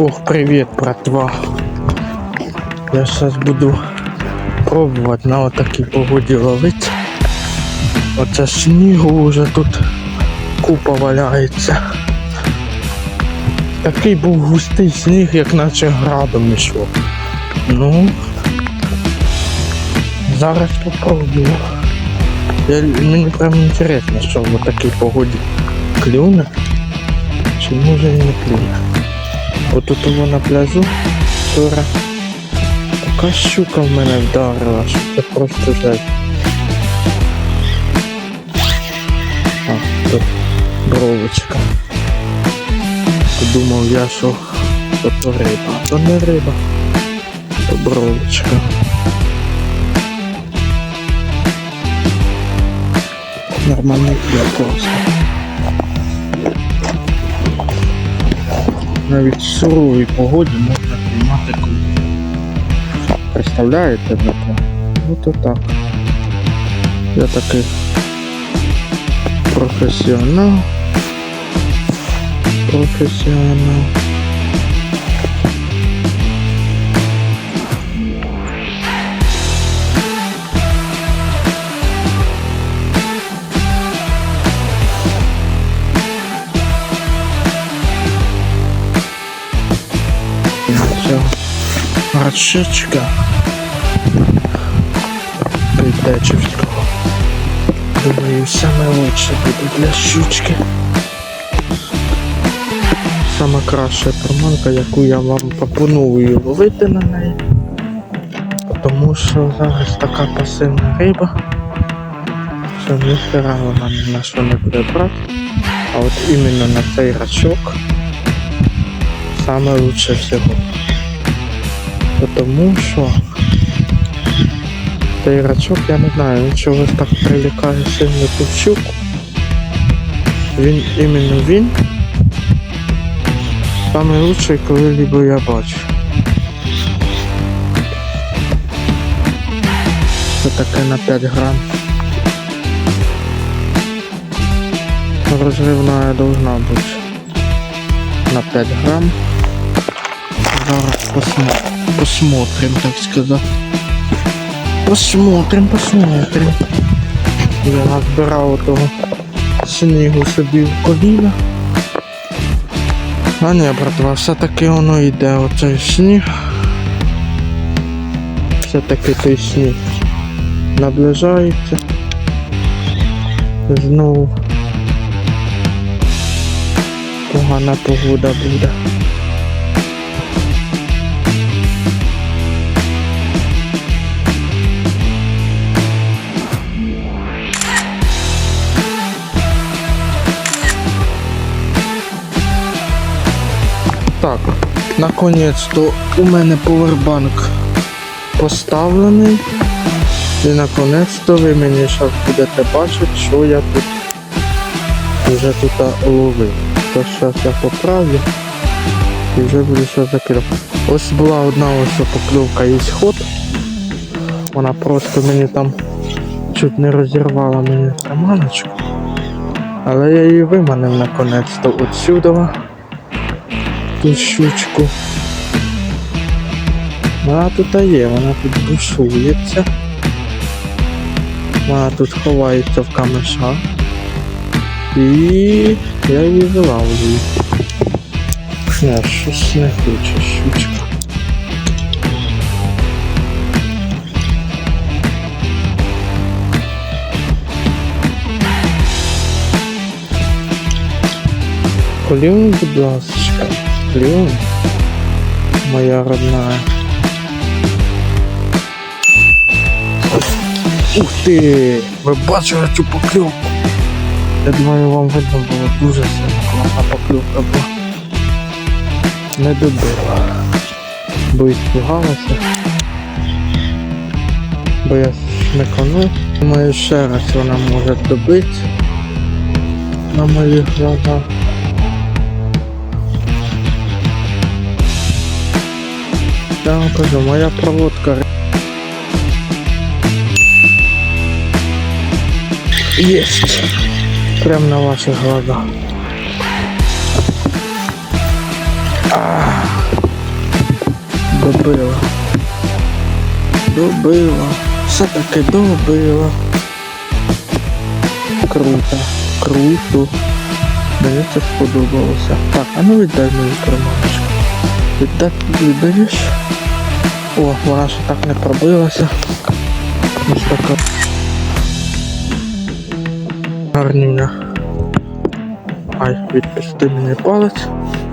Ох, привет, братва. Я сейчас буду пробовать на отакій погоді ловити. Оце снігу вже тут купа валяється. Такий був густий сніг, як наче градом йшов. Ну, зараз попробую. Я, мені прям інтересно, що в такій погоді клюне. Чи може і не клюне. Отут на пляжу вчора така щука в мене вдарила, що це просто жесть. А, тут бровочка. Думав я, що то, риба, то не риба, то бровочка. Нормальний клюв просто. Навіть в суровій погоді можна приймати клюв. Представляєте, братва? Ну то так. Я такий професіонал. Професіонал. Рачечка. Притечівського. Думаю, саме лучше буде для щучки. Сама краща приманка, яку я вам пропоную ловити на неї. Тому що зараз така пасивна риба, що ніхера вона ні на що не буде брати. А от іменно на цей рачок саме лучше всього. Тому що цей рачок, я не знаю, він чогось так привлікає сильно ту. Він іменно він. Саме лучший, коли-либо я бачу. Це таке на 5 грам. Розривна должна бути. На 5 грам. Зараз посмотрим, посмотрим, так сказать. Посмотрим, посмотрим. Я назбирав того снігу собі в коліна. А ні, братва, все-таки воно йде оцей сніг. Все-таки той сніг наближається. Знову погана погода буде. Наконець-то у мене повербанк поставлений. І наконець-то ви мені зараз будете бачити, що я тут вже тут ловив. То зараз я поправлю і вже буду все закидати. Ось була одна ось покльовка і сход. Вона просто мені там чуть не розірвала мені приманочку. Але я її виманив наконець-то отсюда ту щучку. Вона тут є, вона тут бушується. Вона тут ховається в камешах. І я її вилавлюю. Не, щось не хоче щучка. Клюнь, будь ласка, клюнь, моя родная. Ух ти! Ви бачили цю покльовку? Я думаю, вам видно було дуже сильно класна покльовка була. Не добила. Бо іспугалася. Бо я смиканув. Думаю, ще раз вона може добити на моїх глазах. Я вам кажу, моя проводка. Есть. Прям на ваших глазах. Добила. Добила. Все-таки добила. Круто. Круто. Мені це сподобалося. Так, а ну віддай мою приманочку. Віддай, віддаєш? О, вона ще так не пробилася. Ось така. Гарнюня. Ай, відпусти мені палець.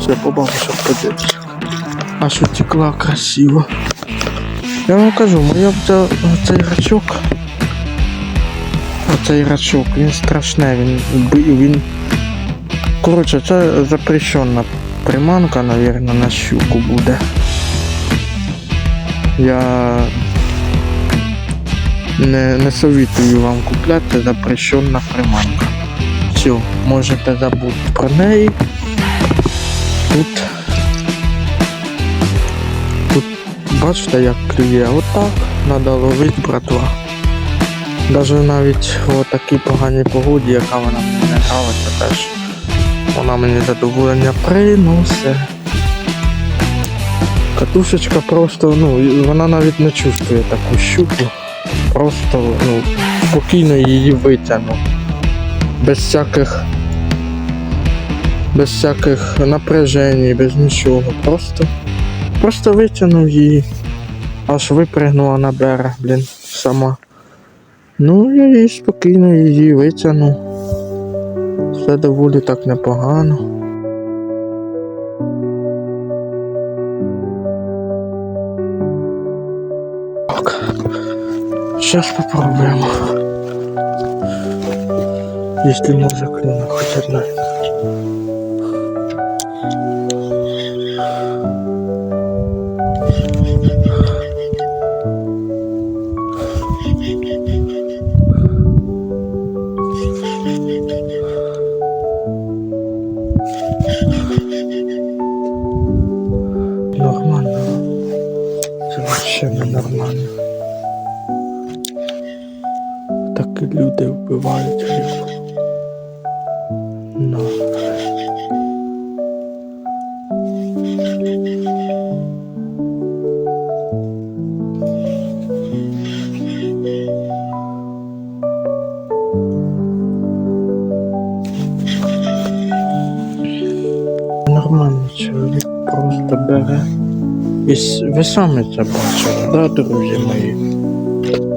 Все, побачив, подивишся. Аж утекла красиво. Я вам кажу, моя цей рачок. Оцей рачок, він страшний, він бив, він. Коротше, це запрещена приманка, навірно, на щуку буде. Я не, не советую вам купляти, запрещена приманка. Все, можете забути про неї. Тут. Тут бачите, як клює. Отак треба ловити, братва. Даже навіть в такій поганій погоді, яка вона мені не нравиться теж. Вона мені задоволення приносить. Катушечка просто, ну, вона навіть не чувствує таку щуку. Просто, ну, спокійно її витягну. Без всяких. Без всяких напряжень, без нічого. Просто. Просто витягнув її. Аж випригнула на берег, блін, сама. Ну, я її спокійно її витягнув. Все доволі так непогано. Сейчас попробуем. Если може клюне хоть одна. Люди вбивають рибу. Ну. Нормальний чоловік просто бере. І ви самі це бачили, да, друзі мої?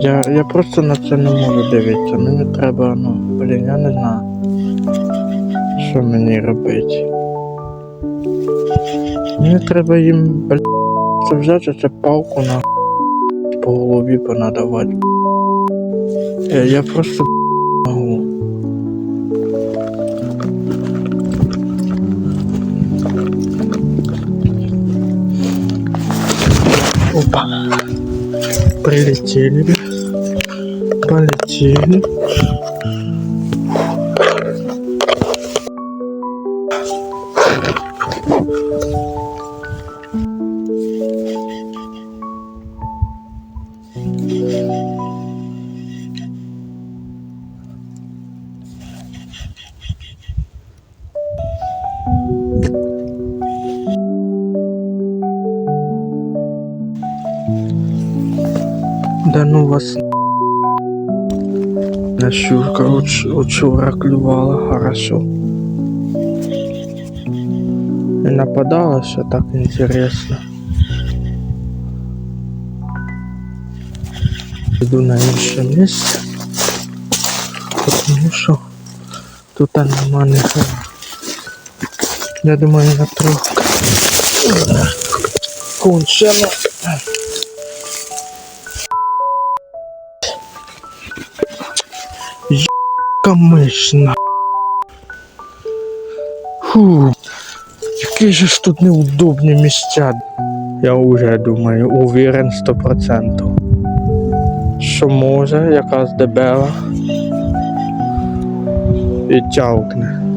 Я, я просто на це не можу дивитися. Мені треба, ну, блін, я не знаю. Що мені робити? Мені треба їм, блін, взяти це палку на по голові понадавати. Я, я просто можу. Опа. Прилетели. Полетели. Да ну вас на щурка уч, учора клювала хорошо. И нападала все так интересно. Иду на інше місце. Тому що тут нема ніхера. Я думаю, на трохи. Кончено. Камишна. Фу. Які же ж тут неудобні місця. Я вже думаю, уверен 100%. Що може якась дебела і тявкне.